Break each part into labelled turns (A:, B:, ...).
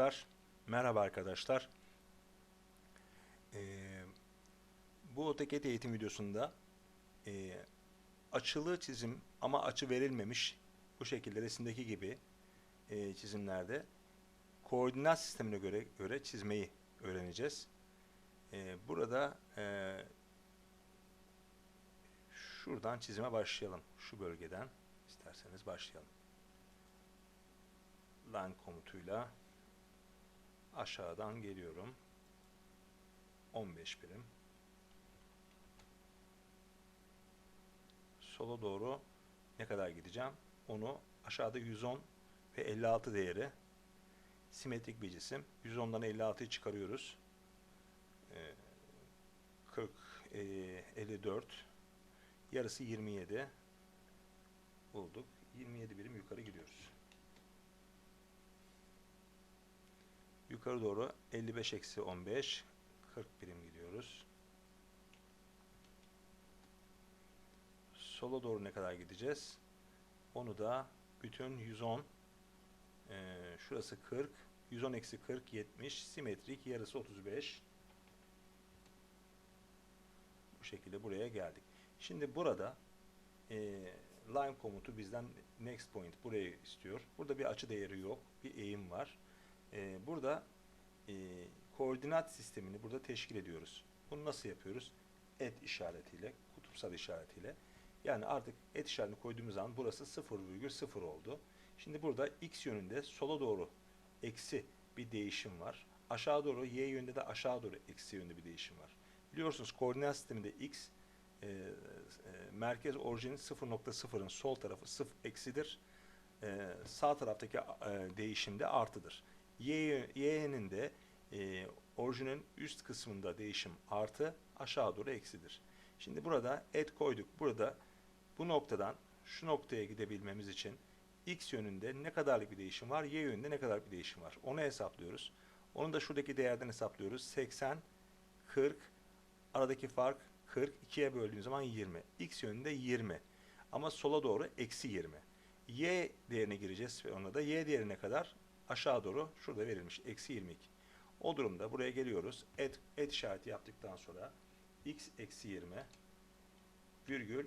A: arkadaşlar. Merhaba arkadaşlar. Ee, bu AutoCAD eğitim videosunda e, açılı çizim ama açı verilmemiş bu şekilde resimdeki gibi e, çizimlerde koordinat sistemine göre göre çizmeyi öğreneceğiz. E, burada e, şuradan çizime başlayalım. Şu bölgeden isterseniz başlayalım. Line komutuyla aşağıdan geliyorum. 15 birim. Sola doğru ne kadar gideceğim? Onu aşağıda 110 ve 56 değeri. Simetrik bir cisim. 110'dan 56'yı çıkarıyoruz. Ee, 40, e, 54. Yarısı 27. Bulduk. 27 birim yukarı gidiyoruz. Yukarı doğru 55 eksi 15 40 birim gidiyoruz. Sola doğru ne kadar gideceğiz? Onu da bütün 110 e, şurası 40 110 eksi 40 70 simetrik yarısı 35 bu şekilde buraya geldik. Şimdi burada e, line komutu bizden next point burayı istiyor. Burada bir açı değeri yok. Bir eğim var. E, burada e, koordinat sistemini burada teşkil ediyoruz. Bunu nasıl yapıyoruz? Et işaretiyle, kutupsal işaretiyle. Yani artık et işaretini koyduğumuz zaman burası 0,0 oldu. Şimdi burada x yönünde sola doğru eksi bir değişim var. Aşağı doğru y yönünde de aşağı doğru eksi yönde bir değişim var. Biliyorsunuz koordinat sisteminde x e, e, merkez orijinin 0.0'ın sol tarafı 0 eksidir. E, sağ taraftaki e, değişim de artıdır. Y'nin de e, orijinin üst kısmında değişim artı aşağı doğru eksidir. Şimdi burada et koyduk. Burada bu noktadan şu noktaya gidebilmemiz için x yönünde ne kadarlık bir değişim var, y yönünde ne kadar bir değişim var. Onu hesaplıyoruz. Onu da şuradaki değerden hesaplıyoruz. 80, 40, aradaki fark 40, 2'ye böldüğüm zaman 20. x yönünde 20. Ama sola doğru eksi 20. y değerine gireceğiz ve ona da y değerine kadar aşağı doğru şurada verilmiş. Eksi 22. O durumda buraya geliyoruz. Et, et işareti yaptıktan sonra x eksi 20 virgül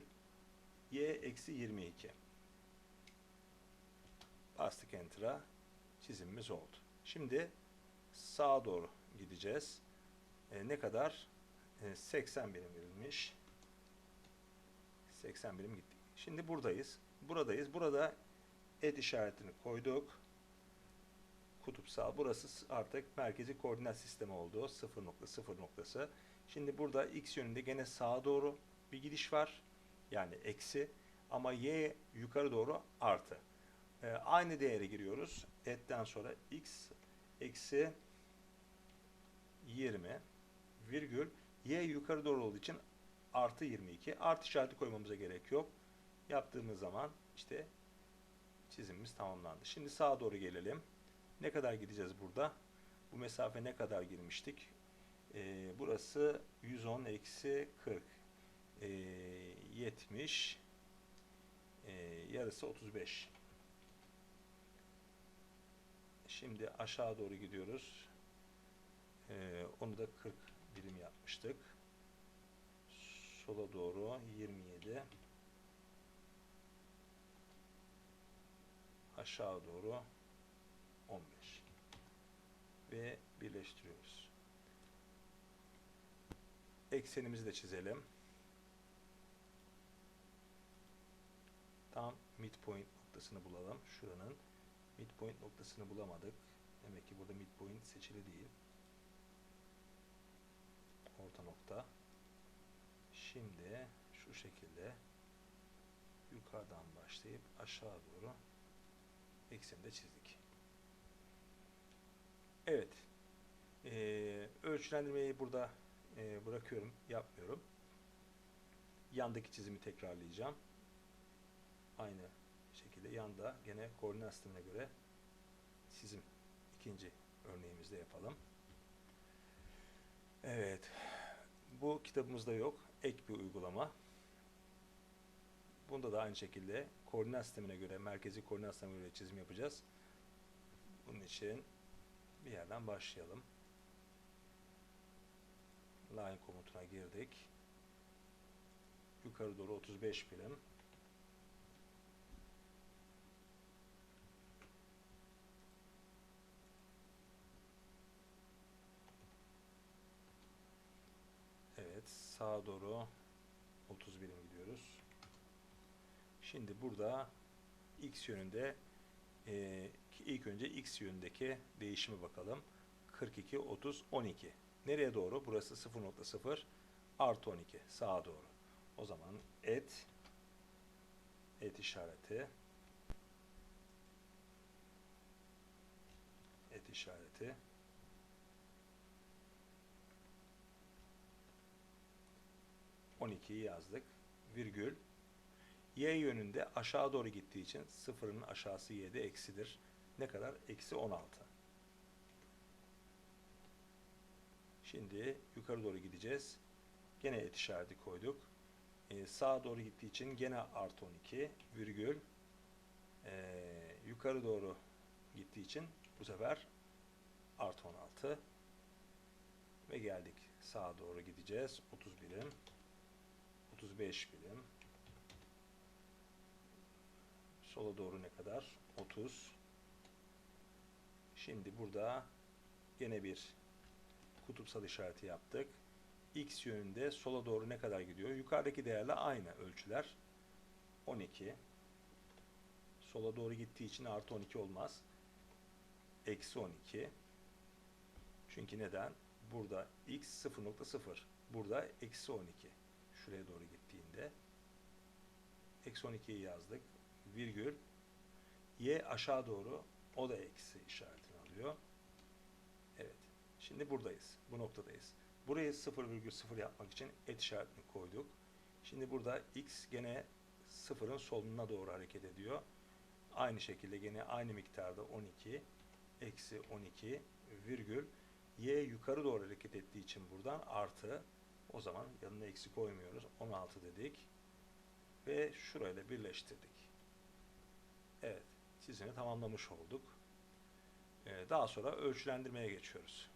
A: y eksi 22. Bastık enter'a. Çizimimiz oldu. Şimdi sağa doğru gideceğiz. E, ne kadar? E, 80 birim verilmiş. 80 birim gittik. Şimdi buradayız. Buradayız. Burada et işaretini koyduk. Kutupsal. Burası artık merkezi koordinat sistemi oldu. 0 nokta 0 noktası. Şimdi burada x yönünde gene sağa doğru bir gidiş var. Yani eksi. Ama y yukarı doğru artı. Ee, aynı değere giriyoruz. Etten sonra x eksi 20 virgül y yukarı doğru olduğu için artı 22. Artı işareti koymamıza gerek yok. Yaptığımız zaman işte çizimimiz tamamlandı. Şimdi sağa doğru gelelim. Ne kadar gideceğiz burada? Bu mesafe ne kadar girmiştik? Ee, burası 110 eksi 40. Ee, 70 ee, yarısı 35. Şimdi aşağı doğru gidiyoruz. Ee, onu da 40 birim yapmıştık. Sola doğru 27. Aşağı doğru 15 ve birleştiriyoruz. Eksenimizi de çizelim. Tam midpoint noktasını bulalım. Şuranın midpoint noktasını bulamadık. Demek ki burada midpoint seçili değil. Orta nokta. Şimdi şu şekilde yukarıdan başlayıp aşağı doğru ekseni de çizdik. Evet. Ee, ölçülendirmeyi burada e, bırakıyorum. Yapmıyorum. Yandaki çizimi tekrarlayacağım. Aynı şekilde yanda gene koordinat göre çizim ikinci örneğimizde yapalım. Evet. Bu kitabımızda yok. Ek bir uygulama. Bunda da aynı şekilde koordinat sistemine göre, merkezi koordinat sistemine göre çizim yapacağız. Bunun için bir yerden başlayalım. Line komutuna girdik. Yukarı doğru 35 birim. Evet, sağa doğru 30 birim gidiyoruz. Şimdi burada x yönünde e, ilk önce x yönündeki değişimi bakalım. 42, 30, 12. Nereye doğru? Burası 0.0 artı 12 sağa doğru. O zaman et et işareti et işareti on ikiyi yazdık. Virgül y yönünde aşağı doğru gittiği için sıfırın aşağısı y'de eksidir. Ne kadar? Eksi 16. Şimdi yukarı doğru gideceğiz. Gene et işareti koyduk. Ee, sağa doğru gittiği için gene artı 12 virgül ee, yukarı doğru gittiği için bu sefer artı 16 ve geldik sağa doğru gideceğiz 30 birim 35 birim sola doğru ne kadar 30 şimdi burada gene bir kutupsal işareti yaptık x yönünde sola doğru ne kadar gidiyor? Yukarıdaki değerle aynı ölçüler. 12. Sola doğru gittiği için artı 12 olmaz. Eksi 12. Çünkü neden? Burada x 0.0. Burada eksi 12. Şuraya doğru gittiğinde. Eksi 12'yi yazdık. Virgül. Y aşağı doğru. O da eksi işaretini alıyor. Evet. Şimdi buradayız. Bu noktadayız. Burayı 0,0 yapmak için et işaretini koyduk. Şimdi burada x gene sıfırın soluna doğru hareket ediyor. Aynı şekilde gene aynı miktarda 12 eksi 12 virgül y yukarı doğru hareket ettiği için buradan artı o zaman yanına eksi koymuyoruz. 16 dedik. Ve şurayla birleştirdik. Evet. Çizimi tamamlamış olduk. Ee, daha sonra ölçülendirmeye geçiyoruz.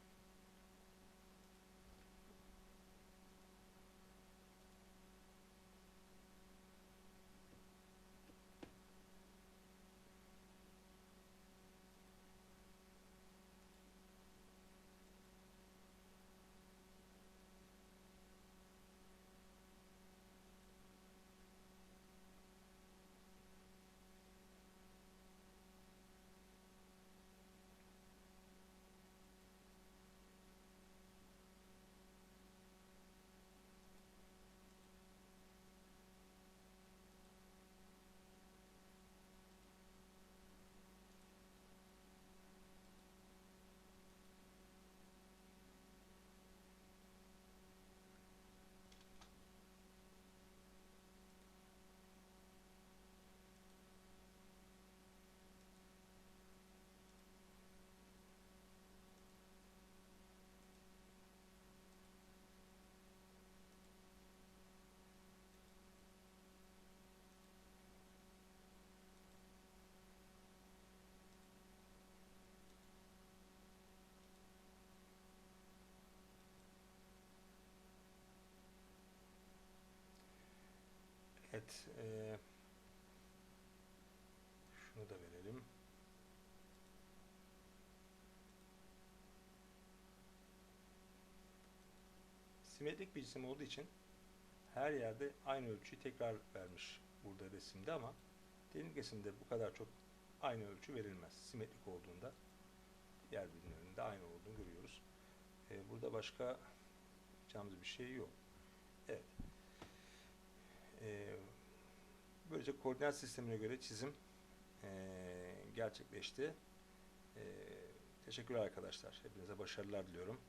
A: Evet. eee, şunu da verelim. Simetrik bir cisim olduğu için her yerde aynı ölçüyü tekrar vermiş burada resimde ama derinlik resimde bu kadar çok aynı ölçü verilmez. Simetrik olduğunda yer bilimlerinde aynı olduğunu görüyoruz. Eee, burada başka yapacağımız bir şey yok. Evet. Eee Böylece koordinat sistemine göre çizim eee, gerçekleşti. Eee teşekkürler arkadaşlar. Hepinize başarılar diliyorum.